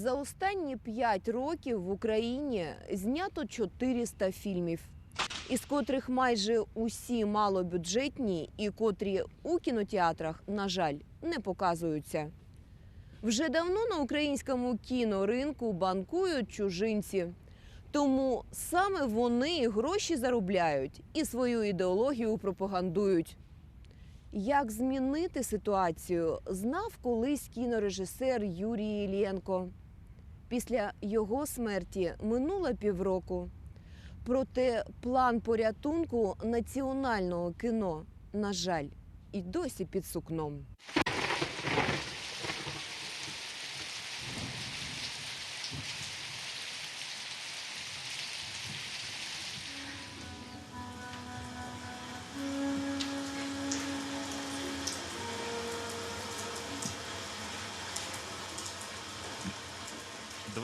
За останні 5 років в Україні знято 400 фільмів, із котрих майже усі малобюджетні і котрі у кінотеатрах, на жаль, не показуються. Вже давно на українському кіноринку банкують чужинці. Тому саме вони гроші заробляють і свою ідеологію пропагандують. Як змінити ситуацію, знав колись кінорежисер Юрій Іллєнко. Після його смерті минуло півроку. Проте план порятунку національного кіно, на жаль, і досі під сукном.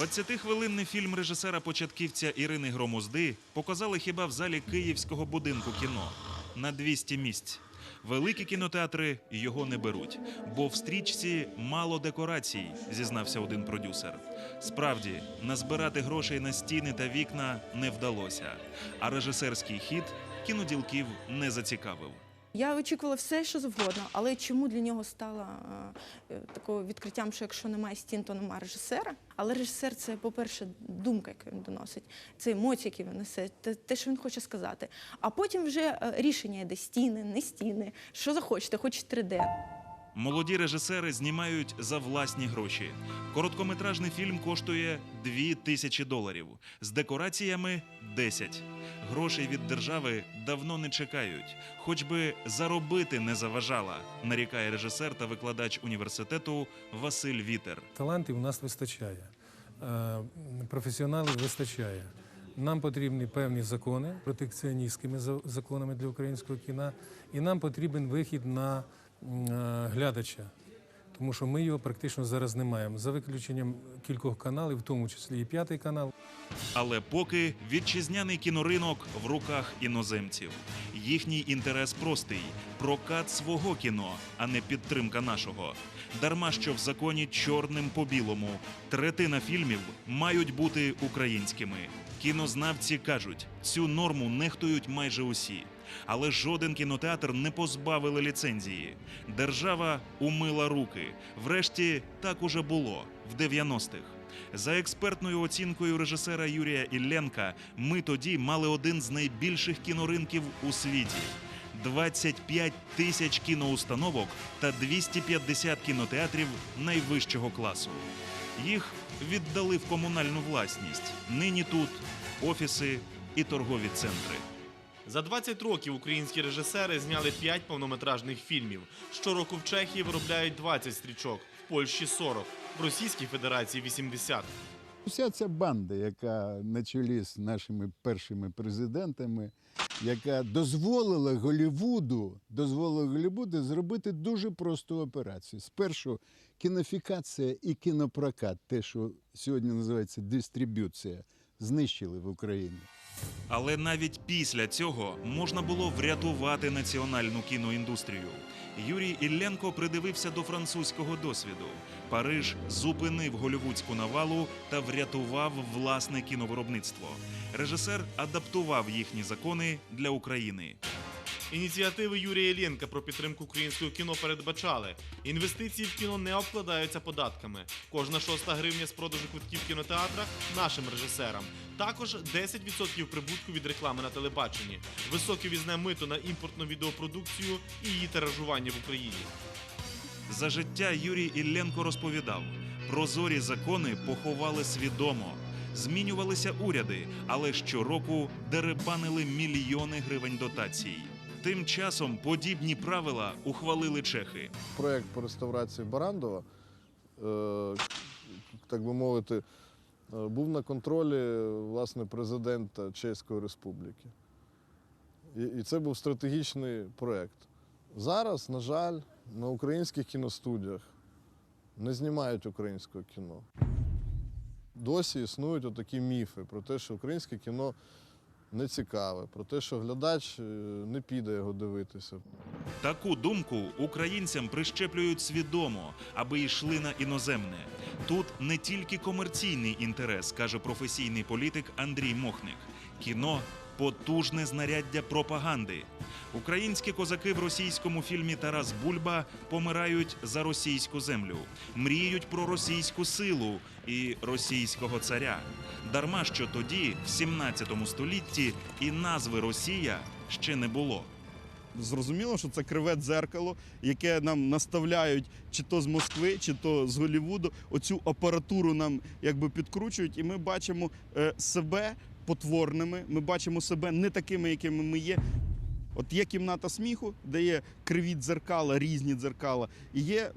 Двадцятихвилинний фільм режисера-початківця Ірини Громозди показали хіба в залі Київського будинку кіно на 200 місць. Великі кінотеатри його не беруть, бо в стрічці мало декорацій, зізнався один продюсер. Справді, назбирати грошей на стіни та вікна не вдалося, а режисерський хід кіноділків не зацікавив. Я очікувала все, що завгодно, але чому для нього стало е, е, такою відкриттям, що якщо немає стін, то немає режисера. Але режисер це, по-перше, думка, яку він доносить, це емоції, які він несе, те, що він хоче сказати. А потім вже е, рішення йде стіни, не стіни, що захочете, хоч 3D. Молоді режисери знімають за власні гроші. Короткометражний фільм коштує 2 тисячі доларів, з декораціями 10. Грошей від держави давно не чекають, хоч би заробити не заважала, нарікає режисер та викладач університету Василь Вітер. Талантів у нас вистачає, е, професіоналів вистачає. Нам потрібні певні закони протекціоністськими за- законами для українського кіна, і нам потрібен вихід на глядача, тому що ми його практично зараз не маємо, за виключенням кількох каналів, в тому числі і п'ятий канал. Але поки вітчизняний кіноринок в руках іноземців. Їхній інтерес простий прокат свого кіно, а не підтримка нашого. Дарма що в законі чорним по білому третина фільмів мають бути українськими. Кінознавці кажуть, цю норму нехтують майже усі. Але жоден кінотеатр не позбавили ліцензії. Держава умила руки. Врешті так уже було в 90-х. За експертною оцінкою режисера Юрія Ілленка, ми тоді мали один з найбільших кіноринків у світі. 25 тисяч кіноустановок та 250 кінотеатрів найвищого класу. Їх віддали в комунальну власність. Нині тут офіси і торгові центри. За 20 років українські режисери зняли 5 повнометражних фільмів. Щороку в Чехії виробляють 20 стрічок, в Польщі 40, в Російській Федерації 80. Вся ця банда, яка на чолі з нашими першими президентами, яка дозволила Голлівуду, дозволила Голлівуду зробити дуже просту операцію. Спершу кінофікація і кінопрокат, те, що сьогодні називається дистриб'юція, знищили в Україні. Але навіть після цього можна було врятувати національну кіноіндустрію. Юрій Ілленко придивився до французького досвіду. Париж зупинив голівудську навалу та врятував власне кіновиробництво. Режисер адаптував їхні закони для України. Ініціативи Юрія Єлєнка про підтримку українського кіно передбачали. Інвестиції в кіно не обкладаються податками. Кожна шоста гривня з продажу квитків в кінотеатрах нашим режисерам. Також 10% прибутку від реклами на телебаченні, високе візне мито на імпортну відеопродукцію і її тиражування в Україні. За життя Юрій Ілленко розповідав: прозорі закони поховали свідомо. Змінювалися уряди, але щороку деребанили мільйони гривень дотацій. Тим часом подібні правила ухвалили чехи. проект по реставрації Барандова, е, так би мовити, е, був на контролі власне президента Чеської Республіки. І, це був стратегічний проект. Зараз, на жаль, на українських кіностудіях не знімають українського кіно. Досі існують отакі міфи про те, що українське кіно не цікаве, про те, що глядач е, не піде його дивитися. Таку думку українцям прищеплюють свідомо, аби йшли на іноземне. Тут не тільки комерційний інтерес, каже професійний політик Андрій Мохник. Кіно потужне знаряддя пропаганди. Українські козаки в російському фільмі Тарас Бульба помирають за російську землю, мріють про російську силу і російського царя. Дарма що тоді, в 17 столітті, і назви Росія ще не було. Зрозуміло, що це криве дзеркало, яке нам наставляють чи то з Москви, чи то з Голлівуду. Оцю апаратуру нам якби підкручують, і ми бачимо е, себе потворними. Ми бачимо себе не такими, якими ми є. От є кімната сміху, де є криві дзеркала, різні дзеркала, і є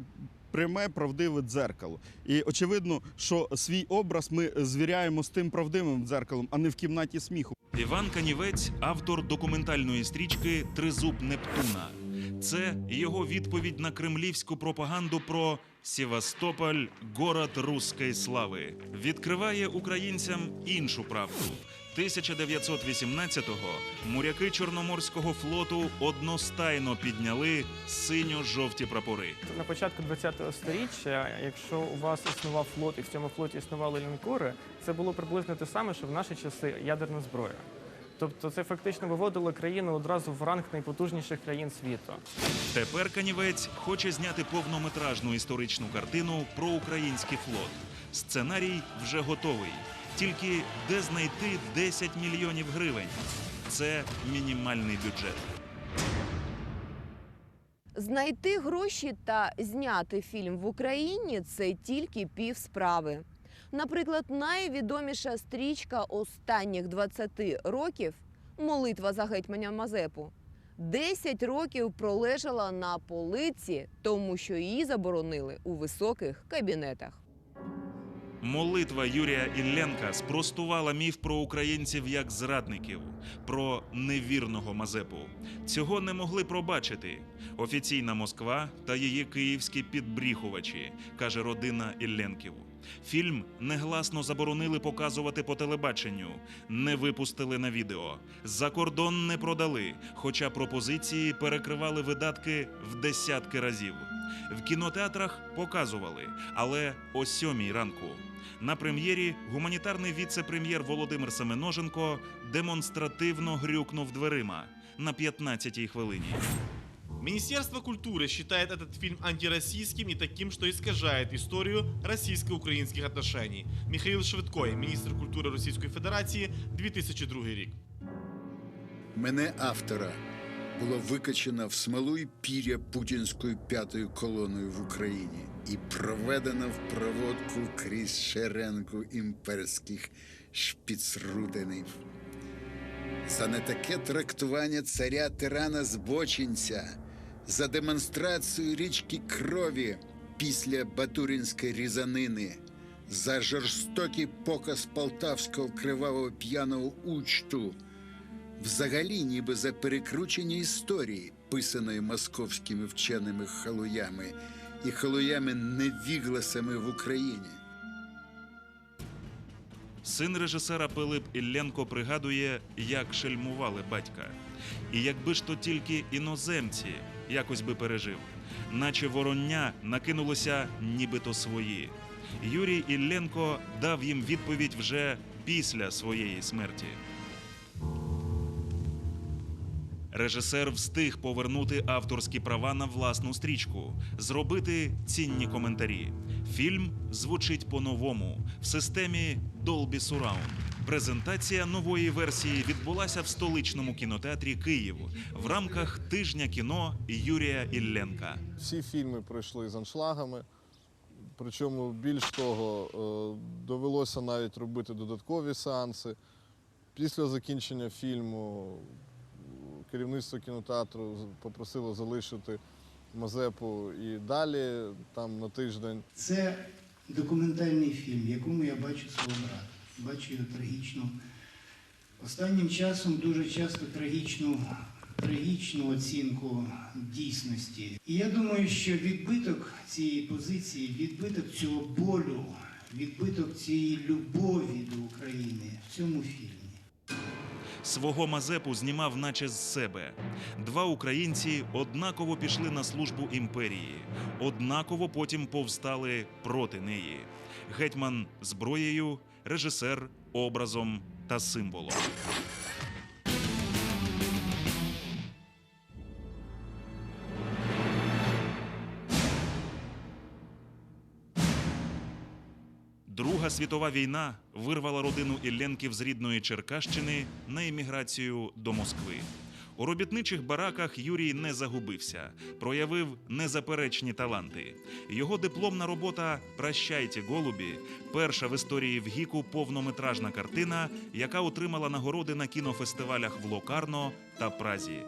пряме правдиве дзеркало. І очевидно, що свій образ ми звіряємо з тим правдивим дзеркалом, а не в кімнаті сміху. Іван Канівець, автор документальної стрічки Тризуб Нептуна. Це його відповідь на кремлівську пропаганду про Севастополь, город руської слави. Відкриває українцям іншу правду. 1918-го моряки Чорноморського флоту одностайно підняли синьо-жовті прапори. На початку ХХ століття, якщо у вас існував флот і в цьому флоті існували лінкори, це було приблизно те саме, що в наші часи ядерна зброя. Тобто це фактично виводило країну одразу в ранг найпотужніших країн світу. Тепер Канівець хоче зняти повнометражну історичну картину про український флот. Сценарій вже готовий. Тільки де знайти 10 мільйонів гривень? Це мінімальний бюджет. Знайти гроші та зняти фільм в Україні це тільки пів справи. Наприклад, найвідоміша стрічка останніх 20 років Молитва за гетьманя Мазепу. 10 років пролежала на полиці, тому що її заборонили у високих кабінетах. Молитва Юрія Ілленка спростувала міф про українців як зрадників, про невірного Мазепу. Цього не могли пробачити. Офіційна Москва та її київські підбріхувачі, каже родина Ілленків. Фільм негласно заборонили показувати по телебаченню, не випустили на відео. За кордон не продали, хоча пропозиції перекривали видатки в десятки разів. В кінотеатрах показували, але о сьомій ранку. На прем'єрі гуманітарний віце-прем'єр Володимир Семеноженко демонстративно грюкнув дверима на 15-й хвилині. Министерство культуры считает этот фильм антироссийским и таким, что искажает историю российско-украинских отношений. Михаил Швидкой, міністр культури Російської Федерації, 2002 рік. Мене автора було викачено в смолу і пір'я путінською п'ятою колоною в Україні і проведено в проводку крізь шеренку імперських шпіцрутенів. За не таке трактування царя тирана збочинця, за демонстрацію річки крові після Батуринської різанини, за жорстокий показ полтавського кривавого п'яного учту. Взагалі, ніби за перекручення історії, писаної московськими вченими халуями і халуями невігласами в Україні. Син режисера Пилип Ілленко пригадує, як шельмували батька. І якби ж то тільки іноземці якось би пережив, наче вороння накинулося нібито свої. Юрій Ілленко дав їм відповідь вже після своєї смерті. Режисер встиг повернути авторські права на власну стрічку, зробити цінні коментарі. Фільм звучить по-новому в системі Dolby Surround. Презентація нової версії відбулася в столичному кінотеатрі Київ в рамках тижня кіно Юрія Ілленка. Всі фільми пройшли з аншлагами. Причому більш того, е, довелося навіть робити додаткові сеанси. Після закінчення фільму керівництво кінотеатру попросило залишити Мазепу і далі, там на тиждень. Це документальний фільм, в якому я бачу свого брата. Бачу його трагічну. Останнім часом дуже часто трагічну, трагічну оцінку дійсності. І я думаю, що відбиток цієї позиції, відбиток цього болю, відбиток цієї любові до України в цьому фільмі. Свого Мазепу знімав, наче з себе. Два українці однаково пішли на службу імперії, однаково потім повстали проти неї. Гетьман зброєю, режисер образом та символом. Друга світова війна вирвала родину Ілленків з рідної Черкащини на еміграцію до Москви. У робітничих бараках Юрій не загубився, проявив незаперечні таланти. Його дипломна робота Прощайте, голубі перша в історії ВГІКу повнометражна картина, яка отримала нагороди на кінофестивалях в Локарно та Празі.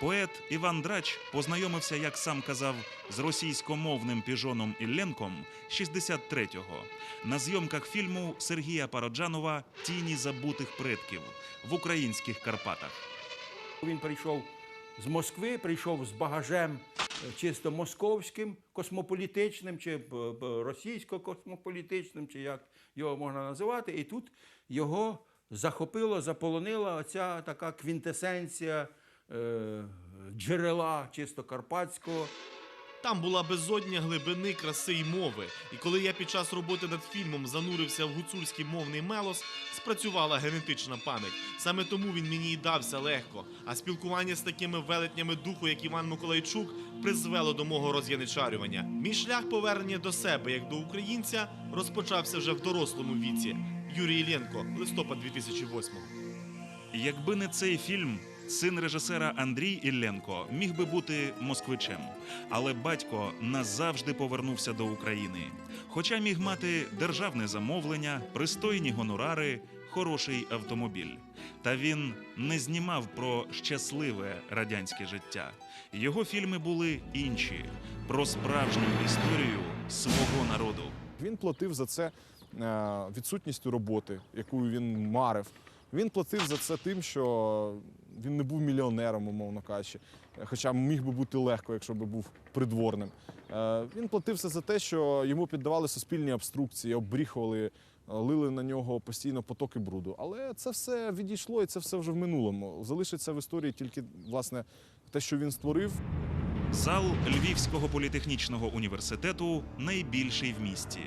Поет Іван Драч познайомився, як сам казав, з російськомовним піжоном Ілленком 63-го на зйомках фільму Сергія Пароджанова Тіні забутих предків в українських Карпатах. Він прийшов з Москви, прийшов з багажем е, чисто московським, космополітичним, чи б- б- російсько-космополітичним, чи як його можна називати. І тут його захопило, заполонила оця така квінтесенція е, джерела чисто карпатського. Там була безодня глибини, краси й мови. І коли я під час роботи над фільмом занурився в гуцульський мовний мелос, спрацювала генетична пам'ять. Саме тому він мені й дався легко. А спілкування з такими велетнями духу, як Іван Миколайчук, призвело до мого роз'яничарювання. Мій шлях повернення до себе як до українця розпочався вже в дорослому віці. Юрій Іллєнко, листопад 2008-го. Якби не цей фільм, син режисера Андрій Ілленко міг би бути москвичем, але батько назавжди повернувся до України. Хоча міг мати державне замовлення, пристойні гонорари, хороший автомобіль. Та він не знімав про щасливе радянське життя. Його фільми були інші про справжню історію свого народу. Він платив за це е, відсутністю роботи, яку він марив. Він платив за це тим, що він не був мільйонером, умовно кажучи, хоча міг би бути легко, якщо би був придворним. Е, Він платив все за те, що йому піддавали суспільні обструкції, обріхували, е, лили на нього постійно потоки бруду. Але це все відійшло і це все вже в минулому. Залишиться в історії тільки власне те, що він створив. Зал Львівського політехнічного університету найбільший в місті.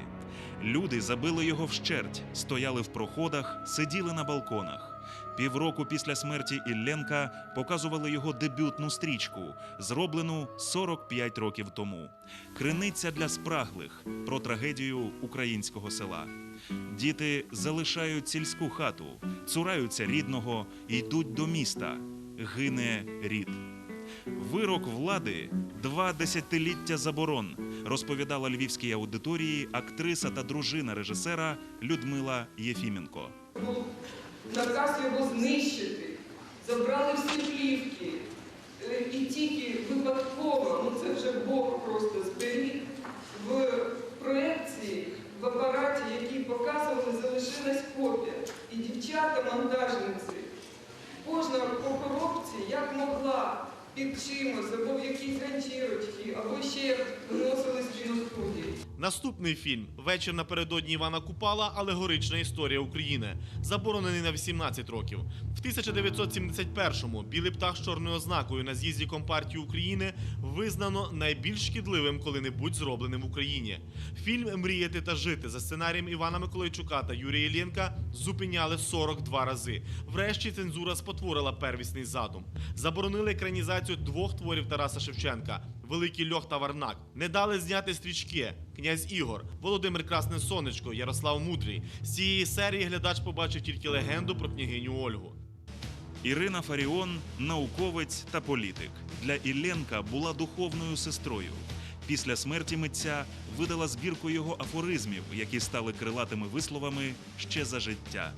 Люди забили його вщерть, стояли в проходах, сиділи на балконах. Півроку після смерті Ілленка показували його дебютну стрічку, зроблену 45 років тому. Криниця для спраглих про трагедію українського села. Діти залишають сільську хату, цураються рідного, йдуть до міста. Гине рід. Вирок влади два десятиліття заборон, розповідала львівській аудиторії актриса та дружина режисера Людмила Єфіменко. Наказ його знищити, забрали всі плівки. Е, І тільки випадково, ну це вже Бог просто зберіг, в проекції, в апараті, який показували, залишилась копія. І дівчата-монтажниці, кожна по коробці, як могла, під чимось, або в якісь ганчірочки, або ще виносили з кіностудії. Наступний фільм Вечір напередодні Івана Купала алегорична історія України, заборонений на 18 років. В 1971-му білий птах з чорною ознакою на з'їзді Компартії України визнано найбільш шкідливим коли-небудь зробленим в Україні. Фільм Мріяти та жити за сценарієм Івана Миколайчука та Юрія Іллєнка зупиняли 42 рази. Врешті цензура спотворила первісний задум. Заборонили екранізацію двох творів Тараса Шевченка. Великий льох та Варнак не дали зняти стрічки. Князь Ігор, Володимир Красне Сонечко, Ярослав Мудрий. З цієї серії глядач побачив тільки легенду про княгиню Ольгу. Ірина Фаріон науковець та політик. Для Ілленка була духовною сестрою. Після смерті митця видала збірку його афоризмів, які стали крилатими висловами ще за життя.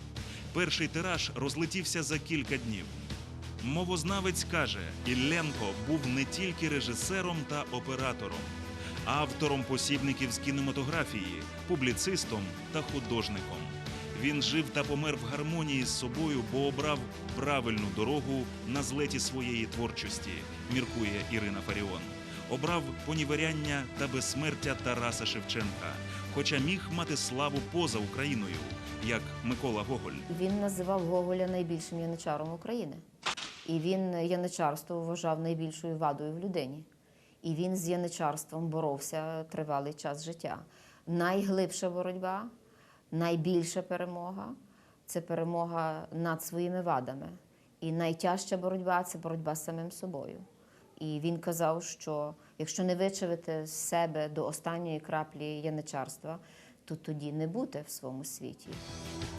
Перший тираж розлетівся за кілька днів. Мовознавець каже, Ілленко був не тільки режисером та оператором, автором посібників з кінематографії, публіцистом та художником. Він жив та помер в гармонії з собою, бо обрав правильну дорогу на злеті своєї творчості, міркує Ірина Фаріон. Обрав поніверяння та безсмертя Тараса Шевченка, хоча міг мати славу поза Україною, як Микола Гоголь. Він називав Гоголя найбільшим яничаром України. І він яничарство вважав найбільшою вадою в людині. І він з яничарством боровся тривалий час життя. Найглибша боротьба, найбільша перемога це перемога над своїми вадами. І найтяжча боротьба це боротьба з самим собою. І він казав, що якщо не вичавити з себе до останньої краплі яничарства, то тоді не бути в своєму світі.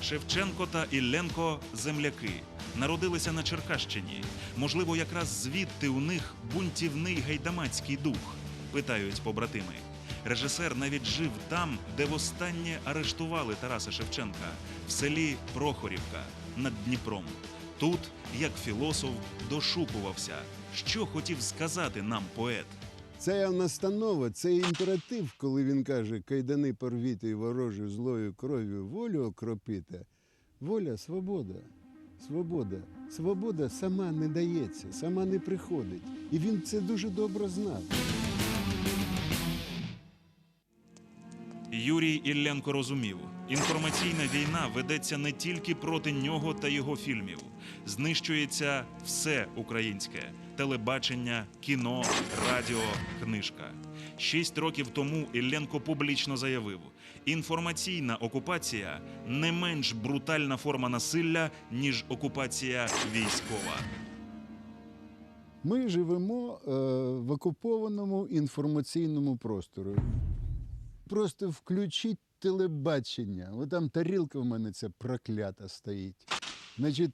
Шевченко та Ілленко земляки народилися на Черкащині. Можливо, якраз звідти у них бунтівний гайдамацький дух, питають побратими. Режисер навіть жив там, де востаннє арештували Тараса Шевченка, в селі Прохорівка над Дніпром. Тут, як філософ, дошукувався, що хотів сказати нам поет. Це настанова, це імператив, коли він каже: кайдани порвіти і злою кров'ю волю окропіте. Воля свобода. Свобода. Свобода сама не дається, сама не приходить. І він це дуже добре знав. Юрій Ілленко розумів, інформаційна війна ведеться не тільки проти нього та його фільмів. Знищується все українське: телебачення, кіно, радіо, книжка. Шість років тому Ілленко публічно заявив: інформаційна окупація не менш брутальна форма насилля, ніж окупація військова. Ми живемо е, в окупованому інформаційному просторі. Просто включіть телебачення. О, там тарілка в мене ця проклята стоїть. Значить,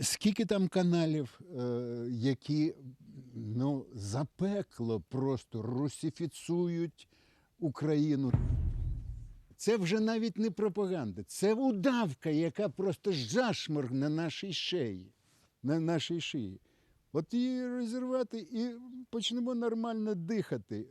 скільки там каналів, е, які ну, запекло просто русифіцують Україну. Це вже навіть не пропаганда, це удавка, яка просто жашморг на нашій шиї. На нашій шиї. От її розірвати і почнемо нормально дихати.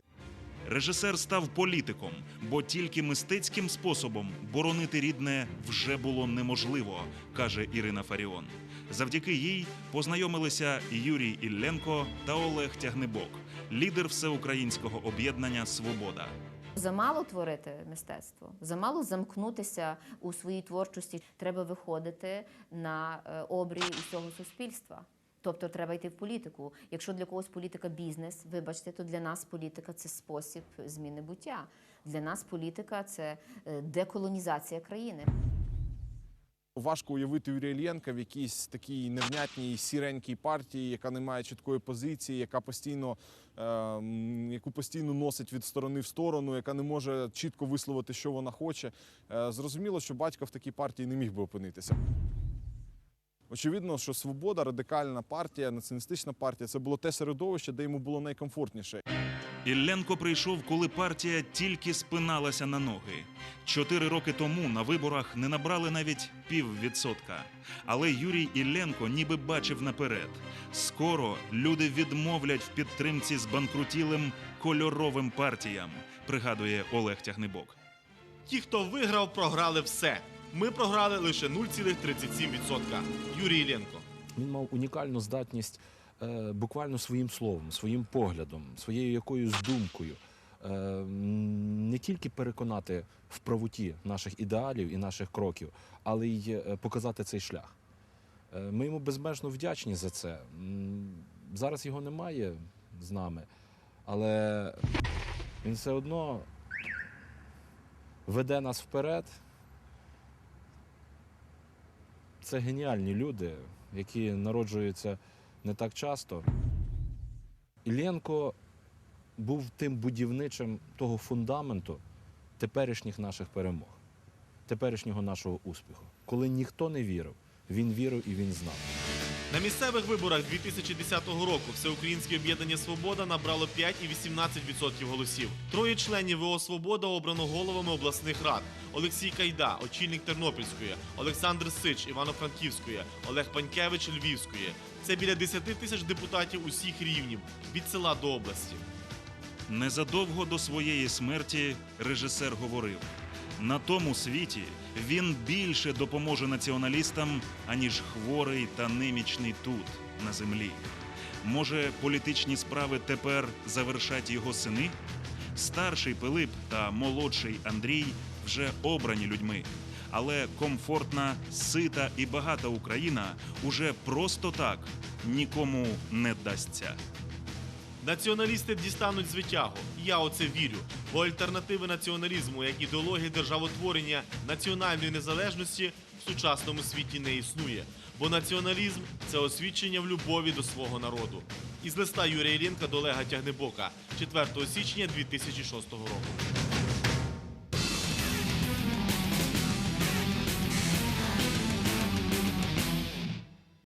Режисер став політиком, бо тільки мистецьким способом боронити рідне вже було неможливо, каже Ірина Фаріон. Завдяки їй познайомилися Юрій Ілленко та Олег Тягнебок, лідер всеукраїнського об'єднання Свобода. Замало творити мистецтво, замало замкнутися у своїй творчості. Треба виходити на е, обрій усього суспільства. Тобто треба йти в політику. Якщо для когось політика бізнес, вибачте, то для нас політика це спосіб зміни буття. Для нас політика це е, деколонізація країни. Важко уявити Юрія Іллєнка в якійсь такій невнятній сіренькій партії, яка не має чіткої позиції, яка постійно, е, яку постійно носить від сторони в сторону, яка не може чітко висловити, що вона хоче. Е, зрозуміло, що батько в такій партії не міг би опинитися. Очевидно, що свобода, радикальна партія, націоналістична партія це було те середовище, де йому було найкомфортніше. Ілленко прийшов, коли партія тільки спиналася на ноги. Чотири роки тому на виборах не набрали навіть піввідсотка. Але Юрій Ілленко ніби бачив наперед. Скоро люди відмовлять в підтримці збанкрутілим кольоровим партіям, пригадує Олег Тягнебок. Ті, хто виграв, програли все. Ми програли лише 0,37%. Юрій Іллєнко. Він мав унікальну здатність е, буквально своїм словом, своїм поглядом, своєю якоюсь думкою е, не тільки переконати в правоті наших ідеалів і наших кроків, але й е, показати цей шлях. Е, Ми йому безмежно вдячні за це. Зараз його немає з нами, але він все одно веде нас вперед. Це геніальні люди, які народжуються не так часто. Іллєнко був тим будівничим того фундаменту теперішніх наших перемог, теперішнього нашого успіху. Коли ніхто не вірив, він вірив і він знав. На місцевих виборах 2010 року Всеукраїнське об'єднання Свобода набрало 5,18% голосів. Троє членів ВО Свобода обрано головами обласних рад: Олексій Кайда, очільник Тернопільської, Олександр Сич Івано-Франківської, Олег Панькевич Львівської. Це біля 10 тисяч депутатів усіх рівнів від села до області. Незадовго до своєї смерті режисер говорив: на тому світі він більше допоможе націоналістам, аніж хворий та немічний тут, на землі. Може, політичні справи тепер завершать його сини? Старший Пилип та молодший Андрій вже обрані людьми. Але комфортна, сита і багата Україна уже просто так нікому не дасться. Націоналісти дістануть звитягу. Я у це вірю. Бо альтернативи націоналізму, як ідеології державотворення національної незалежності в сучасному світі не існує. Бо націоналізм це освідчення в любові до свого народу. Із листа Юрія Лінка до Олега Тягнебока 4 січня 2006 року.